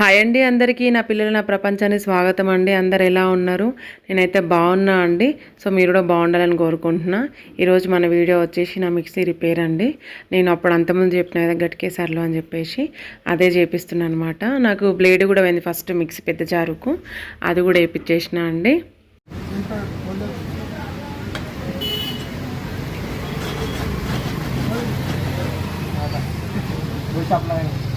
Hi అండి అందరికీ. నా పిల్లలు నా ప్రపంచానికి స్వాగతం అండి. అందరు ఎలా ఉన్నారు? నేనైతే బాగున్నా అండి. సో మీరు కూడా బాగుండాలని కోరుకుంటున్నా. ఈరోజు మన వీడియో వచ్చేసి నా మిక్సీ రిపేర్ అండి. నేను అప్పుడు అంతకుముందు చెప్పిన కదా గట్కేసార్లు అని చెప్పేసి అదే చేపిస్తున్నాను అనమాట నాకు బ్లేడ్ కూడా పోయింది ఫస్ట్ మిక్సీ పెద్ద జారుకు. అది కూడా వేయించేసిన అండి. చెప్పలేదు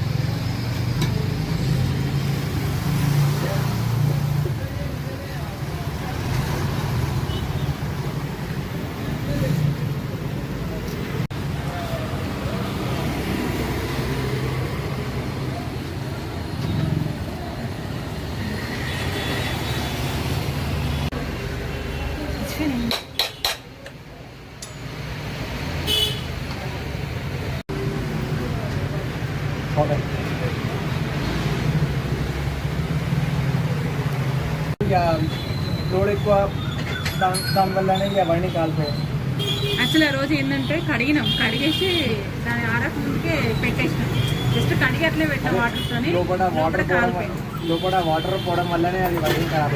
లోడ్ ఎక్కువ దానివల్లనే ఇక అవన్నీ కాలిపోయాయి యాక్చువల్ ఆ రోజు ఏంటంటే కడిగినాం. కడిగేసి దాని ఆరక ముందుకే పెట్టేసినాం. జస్ట్ కడిగి అట్లే పెట్టిన వాటర్తోని లోపల వాటర్ లోపల వాటర్ పోవడం వల్లనే అది వైరింగ్ ఖరాబ్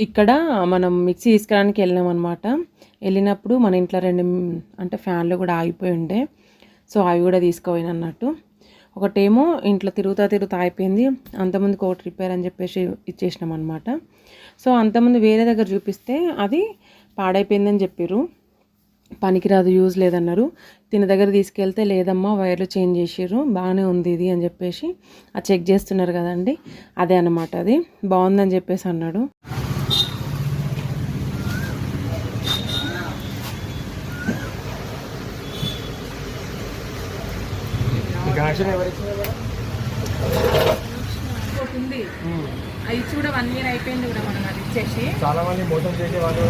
ఇక్కడ మనం మిక్సీ తీసుకురానికి వెళ్ళినాం అనమాట వెళ్ళినప్పుడు మన ఇంట్లో రెండు అంటే ఫ్యాన్లు కూడా ఆగిపోయి ఉండే. సో అవి కూడా తీసుకుపోయిన అన్నట్టు. ఒకటేమో ఇంట్లో తిరుగుతా తిరుగుతా అయిపోయింది అంతకుముందుకు ఒకటి రిపేర్ అని చెప్పేసి ఇచ్చేసినాం అనమాట సో అంతమంది వేరే దగ్గర చూపిస్తే అది పాడైపోయిందని చెప్పారు పనికిరాదు యూజ్ లేదన్నారు. తిన దగ్గర తీసుకెళ్తే లేదమ్మా వైర్లు చేంజ్ చేసారు బాగానే ఉంది ఇది అని చెప్పేసి అది చెక్ చేస్తున్నారు కదండి. అదే అన్నమాట అది. బాగుందని చెప్పేసి అన్నాడు. ఉంది. అది కూడా వన్ ఇయర్ అయిపోయింది కూడా మనం అది ఇచ్చేసి. చాలా మంది మోసం చేసే వాళ్ళు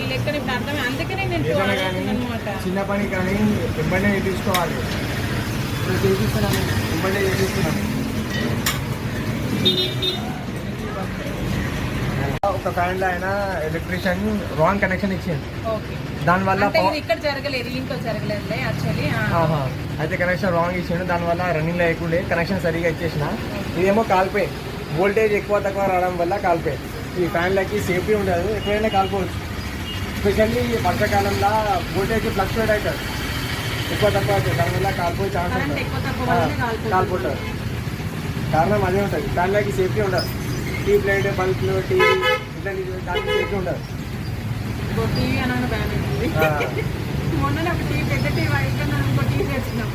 ఈ లెక్కన ఇప్పుడు అర్థమే. అందుకనే నేను అనమాట చిన్న పని కానీ వెంబడే చేయించుకోవాలి. ఇప్పుడు చేపిస్తున్నాను వెంబడే చేపిస్తున్నాను ఒక ఫ్యాన్లో ఆయన ఎలక్ట్రీషియన్ రాంగ్ కనెక్షన్ ఇచ్చింది దానివల్ల ఇక్కడ జరగలేదు ఇంట్లో యాక్చువల్లీ ఆహా. అయితే కనెక్షన్ రాంగ్ ఇచ్చిండు దానివల్ల రన్నింగ్లో లేకుండే కనెక్షన్ సరిగా ఇచ్చేసిన. ఇదేమో కాలిపోయి వోల్టేజ్ ఎక్కువ తక్కువ రావడం వల్ల కాలిపోయి ఈ ఫ్యాన్లకి సేఫ్టీ ఉండదు ఎప్పుడైనా కాలిపోవచ్చు. ఎస్పెషల్లీ వర్షాకాలంలో వోల్టేజ్ ఫ్లక్చువేట్ అవుతుంది. ఎక్కువ తక్కువ అవుతుంది దానివల్ల కాలిపోయే ఛాన్స్ కరెంట్. కాలిపోతుంది కారణం అదే ఉంటుంది. ఫ్యాన్లకి సేఫ్టీ ఉండదు. ట్యూబ్ లైట్ బల్బ్లు టీవీ ఇట్లాంటి దానికి ఉండదు ఇంకో టీవీ అనగానే భయం అవుతుంది ఆ. మొన్న ఒక టీవీ పెద్ద టీవీ అయిపోయింది ఇంకో టీవీ తెచ్చినాం.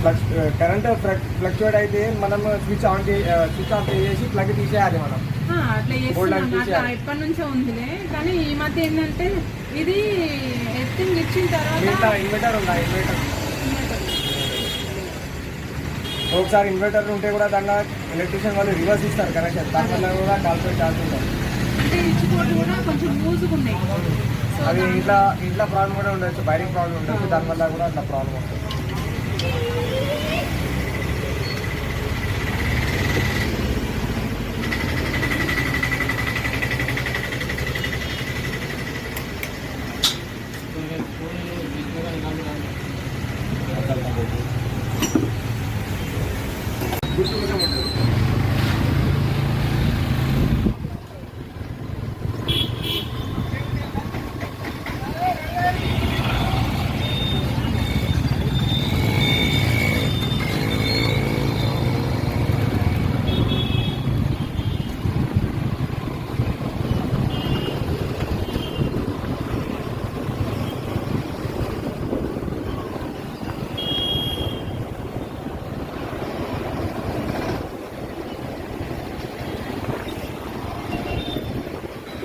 ఫ్లక్స్ కరెంట్ ఫ్లక్చువేట్ అయితే మనం స్విచ్ ఆన్ స్విచ్ ఆఫ్ చేసి ప్లగ్ తీసేయాలి మనం. అట్లా చేస్తున్నాం. ఎప్పటి నుంచో ఉందిలే. కానీ ఈ మధ్య ఏంటంటే ఇది ఎత్తింగ్ ఇచ్చిన తర్వాత ఇన్వర్టర్ ఉందా? ఇన్వర్టర్ ఒకసారి ఇన్వర్టర్ ఉంటే కూడా దాంట్లో ఎలక్ట్రీషియన్ వాళ్ళు రివర్స్ ఇస్తారు కనెక్షన్ దానివల్ల కూడా కాల్పోయే ఉంటుంది అది దాని- ఇంట్లో ఇంట్లో ప్రాబ్లం కూడా ఉండొచ్చు బైరింగ్ ప్రాబ్లం ఉండొచ్చు దానివల్ల కూడా అట్లా ప్రాబ్లం వస్తుంది. Thank you.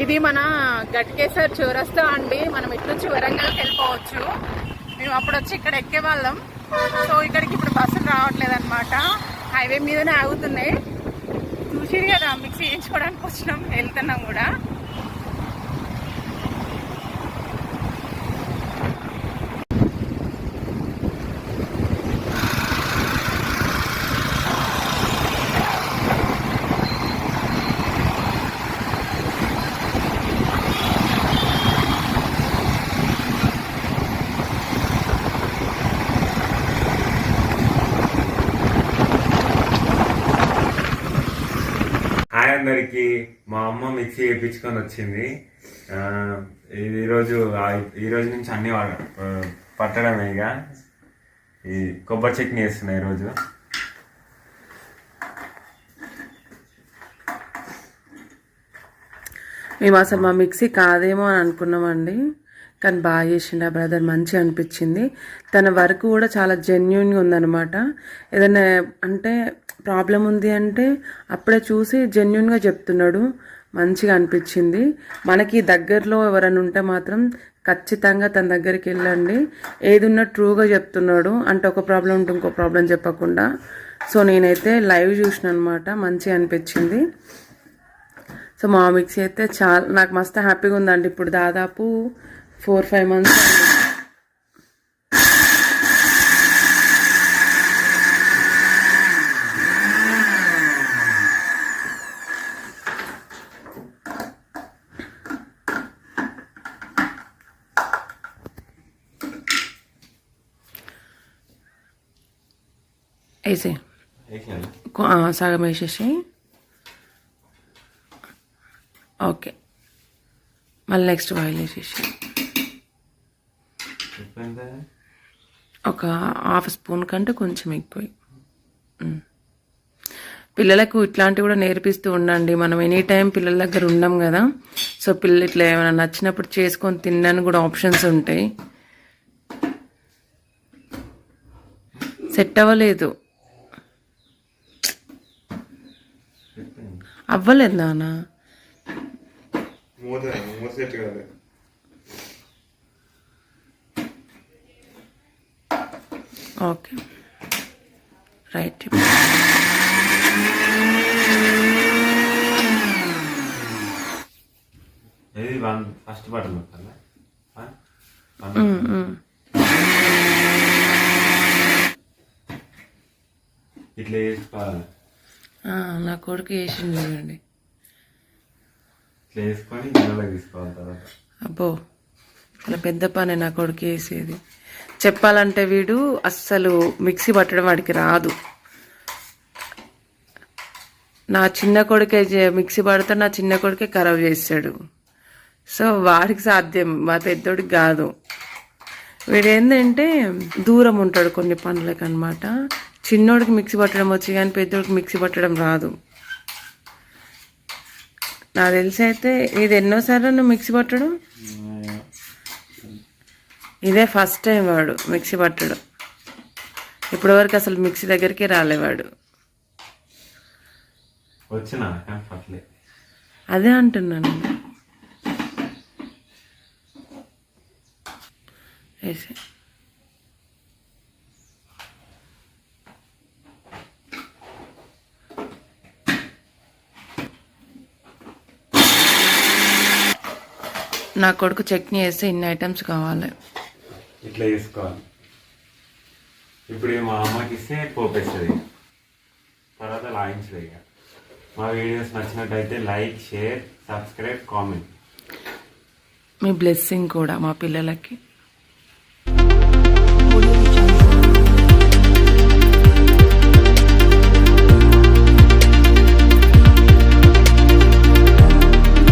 ఇది మన గట్కేసర్ చౌరస్తా అండి. మనం ఇటు నుంచి వరంగల్కి వెళ్ళిపోవచ్చు. మేము అప్పుడు వచ్చి ఇక్కడ ఎక్కేవాళ్ళం. సో ఇక్కడికి ఇప్పుడు బస్సులు రావట్లేదు అనమాట హైవే మీదనే ఆగుతున్నాయి. చూసిరు కదా మిక్సీ చేయించుకోవడానికి వచ్చినాం వెళ్తున్నాం కూడా. అందరికి మా అమ్మ మిక్సీ వేయించుకొని వచ్చింది. ఈరోజు ఇది ఈరోజు నుంచి అన్ని పట్టడమే ఇక. ఈ కొబ్బరి చట్నీ వేస్తున్నాయి ఈరోజు మేము అసలు మా మిక్సీ కాదేమో అని అనుకున్నామండి. కానీ బాగా చేసిండు ఆ బ్రదర్ మంచిగా అనిపించింది. తన వర్క్ కూడా చాలా జెన్యున్గా ఉందన్నమాట. ఏదైనా అంటే ప్రాబ్లం ఉంది అంటే అప్పుడే చూసి జెన్యున్గా చెప్తున్నాడు. మంచిగా అనిపించింది. మనకి దగ్గరలో ఎవరైనా ఉంటే మాత్రం ఖచ్చితంగా తన దగ్గరికి వెళ్ళండి. ఏదున్నా ట్రూగా చెప్తున్నాడు. అంటే ఒక ప్రాబ్లం ఉంటే ఇంకో ప్రాబ్లం చెప్పకుండా. సో నేనైతే లైవ్ చూసిన అనమాట మంచిగా అనిపించింది. సో మా మిక్సీ అయితే చాలా నాకు మస్తు హ్యాపీగా ఉందండి. ఇప్పుడు దాదాపు ఫోర్ ఫైవ్ మంత్స్ వేసే వేసాను. సగం వేసేసి ఓకే మళ్ళీ నెక్స్ట్ ఆయిల్ వేసేసి చెప్పండి. ఒక హాఫ్ స్పూన్ కంటే కొంచెం ఎక్కువ. పిల్లలకు ఇట్లాంటివి కూడా నేర్పిస్తూ ఉండండి. మనం ఎనీ టైం పిల్లల దగ్గర ఉండం కదా. సో పిల్లలు ఇట్లా ఏమైనా నచ్చినప్పుడు చేసుకొని తినడానికి కూడా ఆప్షన్స్ ఉంటాయి. సెట్ అవ్వలేదు. అవ్వలేదు నాన్న మూత మూత సెట్ కాదు ఓకే. రైట్. ఫస్ట్ బటన్ నొక్కాలా ఇట్లా వేసుకోవాలి. నా కొడుకు వేసింది చూడండి. ఇట్లా వేసుకొని తీసుకోవాలి తర్వాత. అబ్బో చాలా పెద్ద పని నా కొడుకు వేసేది చెప్పాలంటే వీడు అస్సలు మిక్సీ పట్టడం వాడికి రాదు. నా చిన్న కొడుకే మిక్సీ పడితే నా చిన్న కొడుకే ఖరాబ్ చేశాడు సో వాడికి సాధ్యం మా పెద్దోడికి కాదు. వీడు ఏంటంటే దూరం ఉంటాడు కొన్ని పనులకు అనమాట చిన్నోడికి మిక్సీ పట్టడం వచ్చి కానీ పెద్దోడికి మిక్సీ పట్టడం రాదు. నాకు తెలిసి అయితే ఇది ఎన్నోసార్లు నువ్వు మిక్సీ పట్టడం? ఇదే ఫస్ట్ టైం వాడు మిక్సీ పట్టడం. ఇప్పటివరకు అసలు మిక్సీ దగ్గరికి రాలేవాడు. అదే అంటున్నాను. వేసే నా కొడుకు చట్నీ వేస్తే ఇన్ని ఐటమ్స్ కావాలి. ఇట్లా వేసుకోవాలి ఇప్పుడు మా అమ్మకి ఇస్తే పోపేస్తుంది తర్వాత లాయించదు ఇక. మా వీడియోస్ నచ్చినట్టయితే లైక్ షేర్ సబ్స్క్రైబ్ కామెంట్. మీ బ్లెస్సింగ్ కూడా మా పిల్లలకి.